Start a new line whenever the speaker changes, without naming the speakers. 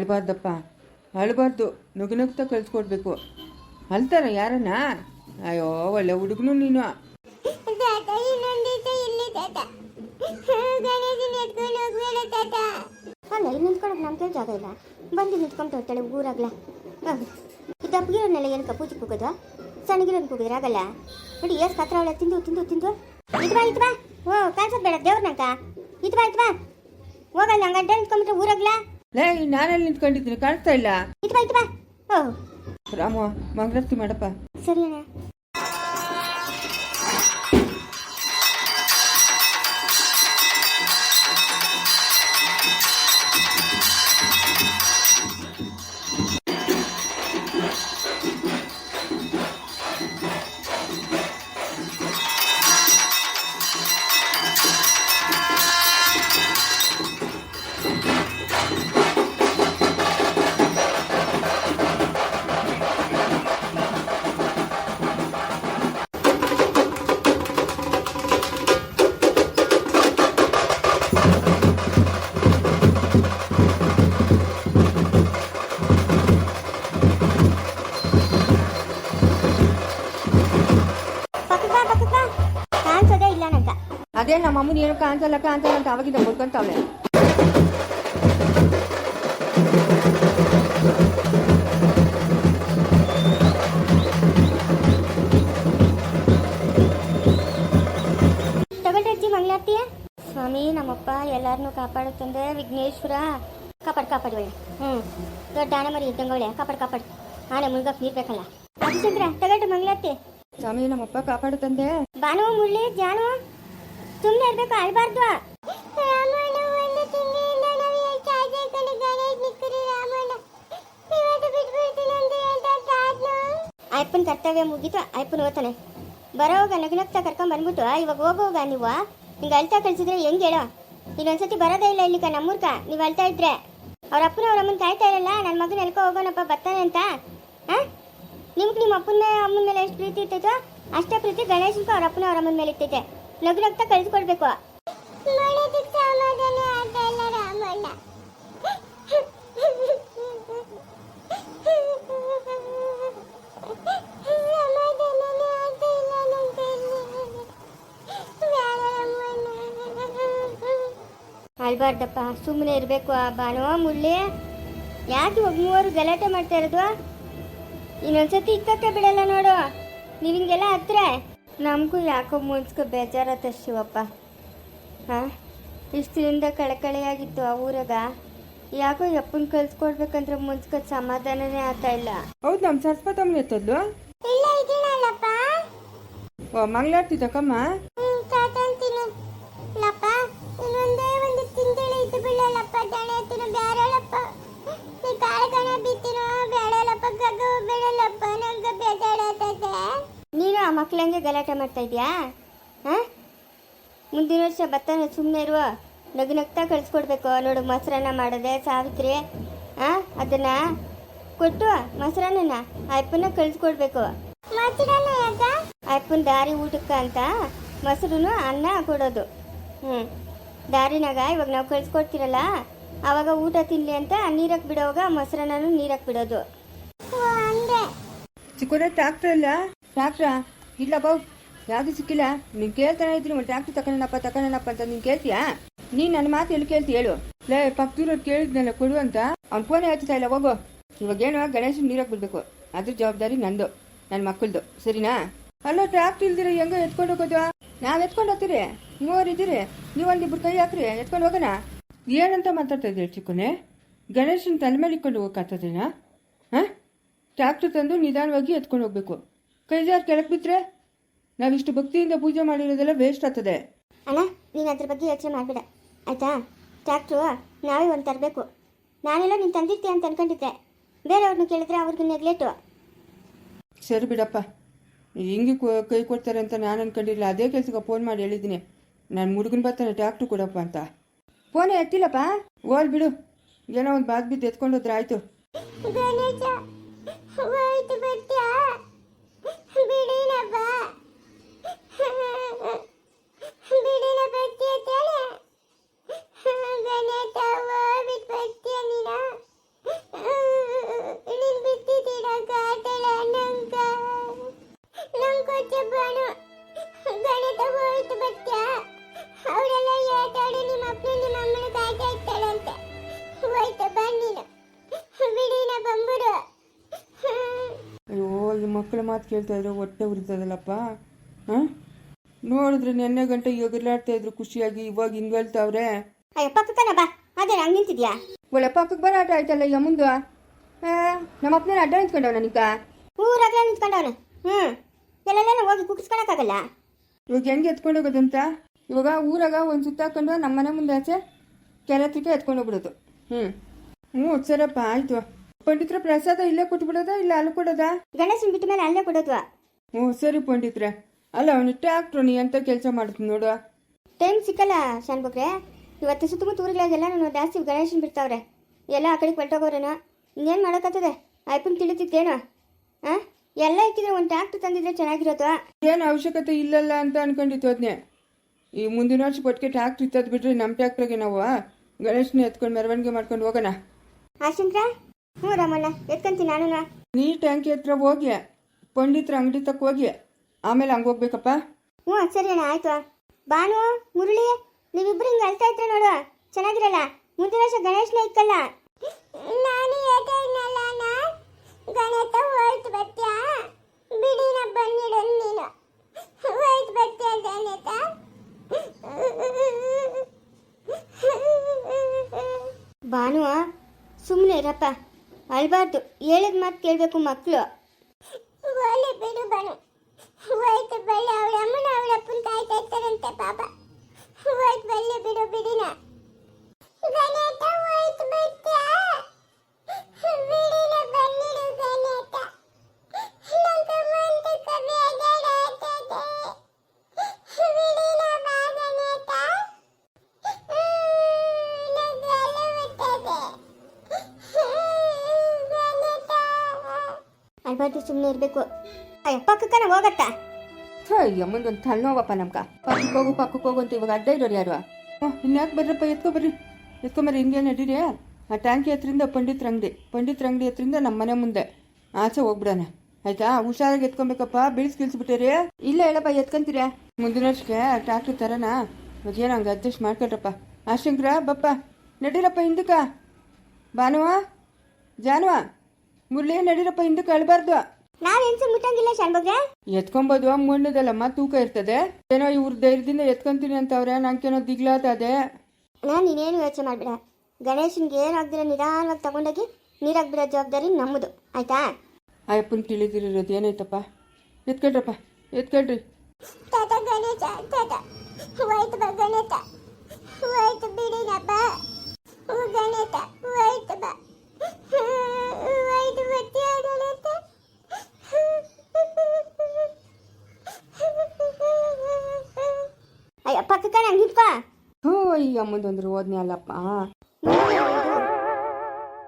ಅಳ್ಬಾರ್ದಪ್ಪ. ಅಳಬಾರ್ದು. ನುಗ್ನುಗ್ತಾ ನಗ್ತಾ ಕಳಿಸ್ಕೊಡ್ಬೇಕು. ಅಳ್ತಾರ ಯಾರನ್ನ? ಅಯ್ಯೋ ಒಳ್ಳೆ ಹುಡುಗನು ನೀನು.
ಅಲ್ಲ ಇಲ್ಲಿ ನಿಂತ್ಕೊಳಕ್ ನಮ್ಮ ಕೈ ಜಾಗ ಇಲ್ಲ. ಬಂದು ನಿಂತ್ಕೊಂಡು ಹೋಗ್ತಾಳೆ ಊರಾಗ್ಲ. ದಪ್ಪಗಿರೋನೆಲ್ಲ ಏನಕ್ಕ ಪೂಜೆ ಕೂಗೋದು? ಸಣ್ಣಗಿರೋನ್ ಕೂಗಿದ್ರೆ ಆಗಲ್ಲ? ನೋಡಿ ಎಷ್ಟು ಕತ್ರ ಅವಳೆ ತಿಂದು ತಿಂದು ತಿಂದು. ಇದ್ವಾ ಇದ್ವಾ ಓ ಕಾಣಿಸೋದು ಬೇಡ ದೇವ್ರನಕ್ಕ ಇದ್ವಾ ಇದ್ವಾ ಹೋಗಲ್ಲ ಹಂಗ ಅಡ್ಡ ನಿಂತ್ಕೊಂಡ್ಬಿಟ್ರೆ ಊರಾಗ್ಲ.
ಲೇ ನಾನಲ್ಲಿ ನಿಂತ್ಕೊಂಡಿದ್ದೀನಿ ಕಾಣಿಸ್ತಾ ಇಲ್ಲ. ರಾಮ ಮಂಗಳಾರತಿ ಮಾಡಪ್ಪ.
ಸರಿ ಅಣ್ಣ.
ನಮ್ಮ ಅಮ್ಮನ ಏನೋ ಕಾಣಿಸಲ್ಲ ಕಾಣಿಸಲ್ಲ ಅಂತ ಅವಾಗಿಂದ
ಮಂಗಳಾರತಿ. ಸ್ವಾಮಿ ನಮ್ಮಪ್ಪ ಎಲ್ಲಾರನ್ನೂ ಕಾಪಾಡುತ್ತಂದ್ರೆ ತಂದೆ ವಿಘ್ನೇಶ್ವರ. ಕಾಪಾಡ್ ಕಾಪಾಡ್ ಒಳ್ಳೆ. ಹ್ಞೂ ದೊಡ್ಡ ಆನೆ ಮರಿ ಇದ್ದಂಗೆ ಒಳ್ಳೆ. ಕಾಪಾಡ್ ಕಾಪಾಡ್. ಆನೆ ಮುಳ್ಗಕ್ ನೀರ್ ಬೇಕಲ್ಲ. ಅಭಿಚಂದ್ರ ತಗೊಳ್ರಿ ಮಂಗ್ಲಾತಿ
ಸ್ವಾಮಿ ನಮ್ಮಪ್ಪ ಕಾಪಾಡುತ್ತಂದೆ.
ಬಾನು ಮುಳ್ಳಿ ಜಾನು ಸುಮ್ಮನೆ ಇರ್ಬೇಕು, ಅಳ್ಬಾರ್ದು. ಅಯ್ಯಪ್ಪನ ಕರ್ತವ್ಯ ಮುಗೀತು, ಅಯ್ಯಪ್ಪನ ಓದ್ತಾನೆ. ಬರೋವಾಗ ನಗ್ನಗ್ತಾ ಕರ್ಕೊಂಡ್ ಬಂದ್ಬಿಟ್ಟು ಇವಾಗ ಹೋಗೋಗ ನೀವು? ಹಿಂಗೆ ಅಳ್ತಾ ಕಳ್ಸಿದ್ರೆ ಹೆಂಗ್ ಹೇಳೋ? ಇನ್ನೊಂದ್ಸತಿ ಬರೋದೇ ಇಲ್ಲ ಇಲ್ಲಿಕ ನಮ್ಮೂರ್ಕ. ನೀವು ಅಳ್ತಾ ಇದ್ರೆ. ಅವ್ರ ಅಪ್ಪನ ಅವ್ರ ಅಮ್ಮನ ಕಾಯ್ತಾ ಇರಲ್ಲ ನನ್ನ ಮಗನ ಎಲ್ಕೋ ಹೋಗೋಣಪ್ಪ, ಬರ್ತಾನೆ ಅಂತ. ಹಾಂ ನಿಮ್ಗೆ ನಿಮ್ಮ ಅಪ್ಪನ ಅಮ್ಮನ ಮೇಲೆ ಎಷ್ಟು ಪ್ರೀತಿ ಇರ್ತೈತೋ, ಅಷ್ಟೇ ಪ್ರೀತಿ ಗಣೇಶನ್ಗೂ ಅವ್ರ ಅಪ್ಪನ ಅವ್ರ ಅಮ್ಮನ ಮೇಲೆ ಇರ್ತೈತೆ. ನಗು ನಗ್ತಾ ಕಳಿಸ್ಕೊಡ್ಬೇಕು ಅಲ್ಬಾರ್ದಪ್ಪ ಸುಮ್ಮನೆ ಇರಬೇಕು ಆ ಬಾನೋ ಮುಳ್ಳಿ ಯಾಕೆ ಒಬ್ಬ ಮೂವರು ಗಲಾಟೆ ಮಾಡ್ತಾ ಇರೋದು? ಇನ್ನೊಂದ್ಸತಿ ಇಕ್ಕಕ್ಕೆ ಬಿಡಲ್ಲ ನೋಡು. ನೀವಿಂಗೆಲ್ಲ ಹತ್ರ.
ನಮಗೂ ಯಾಕೋ ಮುಂಚೆ ಬೇಜಾರತ್ತ ಶಿವಪ್ಪ. ಹಾಂ? ಇಷ್ಟು ದಿನದ ಕಳಕಳೆಯಾಗಿತ್ತು ಆ ಊರಾಗ. ಯಾಕೋ ಯಪ್ಪನ್ ಕಲ್ಸ್ಕೊಡ್ಬೇಕಂದ್ರೆ ಮುಂಚೆ ಸಮಾಧಾನನೇ ಆಗ್ತಾ ಇಲ್ಲ.
ಹೌದು ನಮ್ಮ ಸರಸ್ವತಮ್ಮನ ಎತ್ತದ್ಲು? ಓ ಮಂಗಳಾರತಿ
ಮಕ್ಳಂಗೆ ಗಲಾಟೆ ಮಾಡ್ತಾ ಇದೆಯಾ? ಹಾ? ಮುಂದಿನ ವರ್ಷ ಭತ್ತನ ಸುಮ್ಮನೆ ಇರುವ ನಗು ನಗ್ತಾ ಕಳಿಸ್ಕೊಡ್ಬೇಕು. ನೋಡು ಮೊಸರನ್ನ ಮಾಡೋದೆ ಸಾವಿತ್ರಿ. ಹಾಂ? ಅದನ್ನ ಕೊಟ್ಟು ಮೊಸರನ್ನ ಅಪ್ಪನ ಕಳಿಸ್ಕೊಡ್ಬೇಕು. ಅಪ್ಪನ ದಾರಿ ಊಟಕ್ಕೆ ಅಂತ ಮೊಸರುನು ಅನ್ನ ಕೊಡೋದು. ಹ್ಞೂ. ದಾರಿನಾಗ ಇವಾಗ ನಾವು ಕಳ್ಸ್ಕೊಡ್ತೀರಲ್ಲ ಅವಾಗ ಊಟ ತಿನ್ಲಿ ಅಂತ ನೀರಕ್ಕೆ ಬಿಡೋವಾಗ ಮೊಸರನ್ನ ನೀರಕ್ಕೆ ಬಿಡೋದು.
ಚಿಕ್ಕದ ಟ್ರಾಕ್ಟರ್ ಅಲ್ಲ? ಟ್ಯಾಕ್ಟ್ರಾ ಇಲ್ಲ ಬಾವು. ಯಾವುದು ಸಿಕ್ಕಿಲ್ಲ? ನೀನು ಕೇಳ್ತಾನೆ ಇದ್ದೀನಿ ಒಂದು ಟ್ಯಾಕ್ಟ್ರ್ ತಕೊಂಡಪ್ಪ ತಕೊಂಡಪ್ಪ ಅಂತ ನೀನು ಕೇಳ್ತೀಯಾ? ನೀನು ನನ್ನ ಮಾತು ಎಲ್ಲಿ ಕೇಳ್ತಿ ಹೇಳು. ಲೇ ಪಕ್ಕದೂರವ್ರು ಕೇಳಿದ್ನಲ್ಲ ಕೊಡು ಅಂತ. ಅವ್ನು ಫೋನ್ ಹೇಳ್ತಾ ಇಲ್ಲ ಹೋಗು. ಇವಾಗೇನು ಗಣೇಶನ ನೀರಾಗ ಬಿಡ್ಬೇಕು. ಅದ್ರ ಜವಾಬ್ದಾರಿ ನಂದು ನನ್ನ ಮಕ್ಕಳದು. ಸರಿನಾ? ಅಲ್ಲ ಟ್ರಾಕ್ಟ್ ಇಲ್ದಿರ ಹೆಂಗ ಎತ್ಕೊಂಡು ಹೋಗೋದು? ನಾವು ಎತ್ಕೊಂಡು ಹೋಗ್ತೀರಿ. ಮೂವರು ಇದ್ದೀರಿ. ನೀವೊಂದಿಬ್ರು ಕೈ ಹಾಕ್ರಿ ಎತ್ಕೊಂಡು ಹೋಗೋಣ. ಏನಂತ ಮಾತಾಡ್ತಾ ಇದ್ದೀರಿ ಚಿಕ್ಕನೆ? ಗಣೇಶನ ತಲೆ ಮೇಲೆ ಇಟ್ಕೊಂಡು ಹೋಗಕ್ಕಾಗ್ತದೇನಾ ಹಾಂ? ಟ್ಯಾಕ್ಟ್ರ್ ತಂದು ನಿಧಾನವಾಗಿ ಎತ್ಕೊಂಡು ಹೋಗ್ಬೇಕು. ಕೈ ಕೆಳಕ್ ಕೆಳಗೆ ಬಿದ್ದರೆ ನಾವಿಷ್ಟು ಭಕ್ತಿಯಿಂದ ಪೂಜೆ ಮಾಡಿರೋದೆಲ್ಲ ವೇಸ್ಟ್ ಆಗ್ತದೆ.
ಅಣ್ಣ ನೀನು ಅದ್ರ ಬಗ್ಗೆ ಯೋಚನೆ ಮಾಡಬೇಡ. ಆಯ್ತಾ? ಟ್ಯಾಕ್ಟ್ರು ನಾವೇ ಒಂದು ತರಬೇಕು. ನಾನೆಲ್ಲ ನೀನು ತಂದಿರ್ತೀಯ ಅಂತ ಅನ್ಕೊಂಡಿದ್ದೆ. ಬೇರೆಯವ್ರನ್ನ ಕೇಳಿದ್ರೆ ಅವ್ರಿಗೆ ನೆಗ್ಲೆಟು
ಸರಿ ಬಿಡಪ್ಪ. ಹಿಂಗೆ ಕೊ- ಕೈ ಕೊಡ್ತಾರೆ ಅಂತ ನಾನು ಅನ್ಕೊಂಡಿಲ್ಲ ಅದೇ ಕೆಲಸಕ್ಕೆ ಫೋನ್ ಮಾಡಿ ಹೇಳಿದ್ದೀನಿ. ನಾನು ಹುಡುಗನ ಬರ್ತಾನೆ ಟ್ಯಾಕ್ಟ್ರು ಕೊಡಪ್ಪ ಅಂತ. ಫೋನೇ ಎತ್ತಿಲ್ಲಪ್ಪ? ಓಲ್ ಬಿಡು. ಏನೋ ಒಂದು ಬಾತ್ ಬಿದ್ದು ಎತ್ಕೊಂಡು ಹೋದ್ರೆ ಆಯ್ತು.
ಬಿಡಿನ ತಾನೆ ಗಣೇಶ
ಮಾತು ಕೇಳ್ತಾ ಇದ್ರೆ ಹೊಟ್ಟೆ ಉರಿತದಲ್ಲಪ್ಪ. ಹಾಂ? ನೋಡಿದ್ರೆ ನೆನ್ನೆ ಗಂಟೆ ಎಗರ್ಲಾಡ್ತಾ ಇದ್ರು ಖುಷಿಯಾಗಿ ಇವಾಗ ಹಿಂಗ್
ಅಯ್ಯ ಪಕ್ಕಕ್ಕನ ಬಾ. ಅದೇ ಹಂಗೆ ನಿಂತಿದ್ಯಾ?
ಒಳ್ಳೆ ಪಕ್ಕಕ್ಕೆ ಬರಾಟ ಆಯ್ತಲ್ಲ ಈಗ ಮುಂದೆ. ನಮ್ಮ ಅಪ್ಪನ ಅಡ್ಡ ನಿಂತ್ಕೊಂಡವ್ ನನಗ
ಅಡ್ಡ ನಿಂತ್ಕೊಂಡವನು? ಹ್ಞೂ ಎಲ್ಲೆಲ್ಲ ಹೋಗಿ ಕುಗ್ಸ್ಕೊಳಕ್ಕಾಗಲ್ಲ?
ಇವಾಗ ಹೆಂಗೆ ಎತ್ಕೊಂಡು ಹೋಗೋದಂತ? ಇವಾಗ ಊರಾಗ ಒಂದು ಸುತ್ತ ಹಾಕೊಂಡು ನಮ್ಮ ಮನೆ ಮುಂದೆ ಆಚೆ ಕೆರತ್ತಿಗೆ ಎತ್ಕೊಂಡು ಹೋಗ್ಬಿಡೋದು. ಹ್ಞೂ ಹ್ಞೂ ಸರಪ್ಪ ಆಯ್ತು. ಪಂಡಿತ್ರ ಪ್ರಸಾದ ಇಲ್ಲೇ ಕೊಟ್ಬಿಡೋದಾ ಇಲ್ಲ ಅಲ್ಲಿ ಕೊಡೋದಾ?
ಗಣೇಶನ್ ಬಿಟ್ಟ ಮೇಲೆ ಅಲ್ಲೇ ಕೊಡೋದ್ವ?
ಓ ಸರಿ ಪಂಡಿತ್ರ. ಅಲ್ಲ ಅವನು ಟ್ಯಾಕ್ಟ್ರು ನೀ ಎಂತ ಕೆಲಸ ಮಾಡ್ತೀನಿ ನೋಡು.
ಟೈಮ್ ಸಿಕ್ಕಲ್ಲ ಶಾನ್ಬಕ್ರೆ. ಇವತ್ತು ಸುತ್ತಮುತ್ತ ಊರುಗಳಿಗೆಲ್ಲ ನಾನು ಜಾಸ್ತಿ ಗಣೇಶನ್ ಬಿಡ್ತಾವ್ರೆ. ಎಲ್ಲ ಆ ಕಡೆಗೆ ಹೊರಟೋಗೋರೇನೋ? ಇನ್ನೇನು ಮಾಡೋಕ್ಕಾಗ್ತದೆ ಅಯ್ಯಪ್ಪನ ತಿಳಿತಿದ್ದೇನೋ ಹಾಂ ಎಲ್ಲ ಇಕ್ಕಿದ್ರೆ ಒಂದು ಟ್ಯಾಕ್ಟ್ರ್ ತಂದಿದ್ರೆ ಚೆನ್ನಾಗಿರೋದು.
ಏನು ಅವಶ್ಯಕತೆ ಇಲ್ಲಲ್ಲ ಅಂತ ಅನ್ಕೊಂಡಿತ್ತು ಅದನ್ನೇ ಈ ಮುಂದಿನ ವರ್ಷ ಕೊಟ್ಟಿಗೆ ಟ್ಯಾಕ್ಟ್ರ್ ಇತ್ತದ್ ಬಿಟ್ರೆ ನಮ್ಮ ಟ್ಯಾಕ್ಟ್ರಿಗೆ ನಾವು ಗಣೇಶನ ಎತ್ಕೊಂಡು ಮೆರವಣಿಗೆ ಮಾಡ್ಕೊಂಡು ಹೋಗೋಣ.
ಆಶಂಕ್ರ ಹ್ಞೂ ರಾಮಣ್ಣ ಎತ್ಕೊಂತೀನಿ ನಾನು
ನೀ. ಟ್ಯಾಂಕಿ ಹತ್ರ ಹೋಗಿ ಪಂಡಿತ್ರ ಅಂಗಡಿ ತಕ್ಕ ಹೋಗಿ ಆಮೇಲೆ ಹಂಗೆ ಹೋಗ್ಬೇಕಪ್ಪ?
ಹ್ಞೂ ಸರಿ ಅಣ್ಣ ಆಯ್ತು. ಬಾನು ಮುರಳಿ ನೀವಿಬ್ರು ಹಿಂಗೆ ಅಳ್ತಾ ಇದ್ರೆ ನೋಡು. ಚೆನ್ನಾಗಿರಲ್ಲ? ಮುಂದಿನ ವರ್ಷ ಗಣೇಶನ ಇಕ್ಕಲ್ಲ.
ನಾನು ಹೇಳ್ತಾ ಇದ್ನಲ್ಲ ಅಣ್ಣ, ಹೋಯ್ತು ಬರ್ತೀಯಾ ಬಿಡಿನ ಬಂದಿಡು ನೀನು. ಹೋಯ್ತು ಬರ್ತೀಯ ಗಣೇಶ?
ಬಾನು ಸುಮ್ಮನೆ ಇರಪ್ಪ. ಅಳ್ಬಾರ್ದು. ಹೇಳಿದ ಮಾತು ಕೇಳಬೇಕು ಮಕ್ಕಳು
ಬಿಡು ಬನು. ಹೋಯ್ತು ಬಳ್ಳಿ ಅವಳ ಅಮ್ಮನ ಅವಳ ಕಾಯ್ತಾ ಇರ್ತಾರಂತೆ ಪಾಪ ಹೋಯ್ತು ಬಳ್ಳಿ ಬಿಡು ಬಿಡಿನ ಗಣೇಶ ಹೋಯ್ತು ಬರ್ತೀಯಾ ಬಿಡಿನ ಬಂದಿಡು ಗಣೇಶ ನಂಗೆ ಮಂತು ಕವಿ ಅಡ್ಡಾಡ್ತದೆ ಬಿಡಿನ ಬಾ ಗಣೇಶ ನಂಗೆ ಅಳುವುತ್ತದೆ ಗಣೇಶ
ಅಳ್ಬಾರ್ದು ಸುಮ್ಮನೆ ಇರಬೇಕು. ಅಯ್ಯ ನಾವು ಹೋಗತ್ತ?
ಯಮ್ಮಂದೊಂದು ಮುಂದೊಂದು ತಲೆನೋವಪ್ಪ ನಮ್ಕ ಪಕ್ಕಕ್ಕೆ ಹೋಗು ಪಕ್ಕಕ್ಕೆ ಹೋಗು ಅಂತ ಇವಾಗ ಅಡ್ಡ ಇರೋರು ಯಾರು? ಇನ್ಯಾಕೆ ಬರ್ರಪ್ಪ, ಎತ್ಕೊ ಬರ್ರಿ. ಎತ್ಕೊಂಬರ್ರಿ ಹಿಂಗೆ ನಡೀರಿ? ಆ ಟ್ಯಾಂಕಿ ಹತ್ರಿಂದ ಪಂಡಿತ್ ಅಂಗಡಿ ಪಂಡಿತ್ ಅಂಗಡಿ ಹತ್ರಿಂದ ನಮ್ಮ ಮನೆ ಮುಂದೆ. ಆಚೆ ಹೋಗ್ಬಿಡೋಣ. ಆಯ್ತಾ? ಹುಷಾರಾಗಿ ಎತ್ಕೊಬೇಕಪ್ಪ, ಬೀಳ್ಸ್ ಗಿಳ್ಸ್ಬಿಟ್ಟಿರಿ. ಇಲ್ಲ ಹೇಳಪ್ಪ, ಎತ್ಕೊಂತೀರ? ಮುಂದಿನ ವರ್ಷಕ್ಕೆ ಟ್ಯಾಕ್ಟ್ರಿ ತರೋಣ. ಮತ್ತೇನು ಹಂಗೆ ಅಡ್ಜಸ್ಟ್ ಮಾಡ್ಕೊಳ್ರಪ್ಪ. ಆಶಂಕ್ರ ಬಪ್ಪ, ನಡೀರಪ್ಪ ಹಿಂದಕ್ಕ. ಭಾನುವ, ಜಾನುವ. ಮುರಳಿ ನಡೀರಪ್ಪ ಹಿಂದಕ್ಕೆ ಅಳ್ಬಾರ್ದು
ನಾವ್ ಹೆಂಗ್ಸ ಮುಟ್ಟಂಗಿಲ್ಲ ಶಾಣ್ಬಗ್ರೆ
ಎತ್ಕೊಂಬೋದು ಮುಣ್ಣದಲ್ಲಮ್ಮ ತೂಕ ಇರ್ತದೆ. ಏನೋ ಇವ್ರ ಧೈರ್ಯದಿಂದ ಎತ್ಕೊಂತೀನಿ ಅಂತವ್ರೆ ನಂಗೇನೋ ದಿಗ್ಲಾತದೆ.
ನಾನು ನೀನೇನು ಯೋಚನೆ ಮಾಡಬೇಡ. ಗಣೇಶನ್ಗೆ ಏನಾಗ್ದಿರ ನಿಧಾನವಾಗಿ ತಗೊಂಡೋಗಿ ನೀರಾಗಿ ಬಿಡೋ ಜವಾಬ್ದಾರಿ ನಮ್ಮದು ಆಯ್ತಾ?
ಅಯ್ಯಪ್ಪನ್ ತಿಳಿದಿರೋದು ಏನಾಯ್ತಪ್ಪ? ಎತ್ಕೊಳ್ರಪ್ಪ ಎತ್ಕೊಳ್ರಿ
ತಾತ ಗಣೇಶ ತಾತ. ಹೋಯ್ತು ಬಾ ಗಣೇಶ. ಹೋಯ್ತು ಗಣೇಶ ಹೋಯ್ತು ಬಾ ಹೋಯ್ತು ಬರ್ತೀಯ ಗಣೇಶ
ಈ ಅಮ್ಮಂದಂದ್ರೆ ಓದ್ನೆ ಅಲ್ಲಪ್ಪ.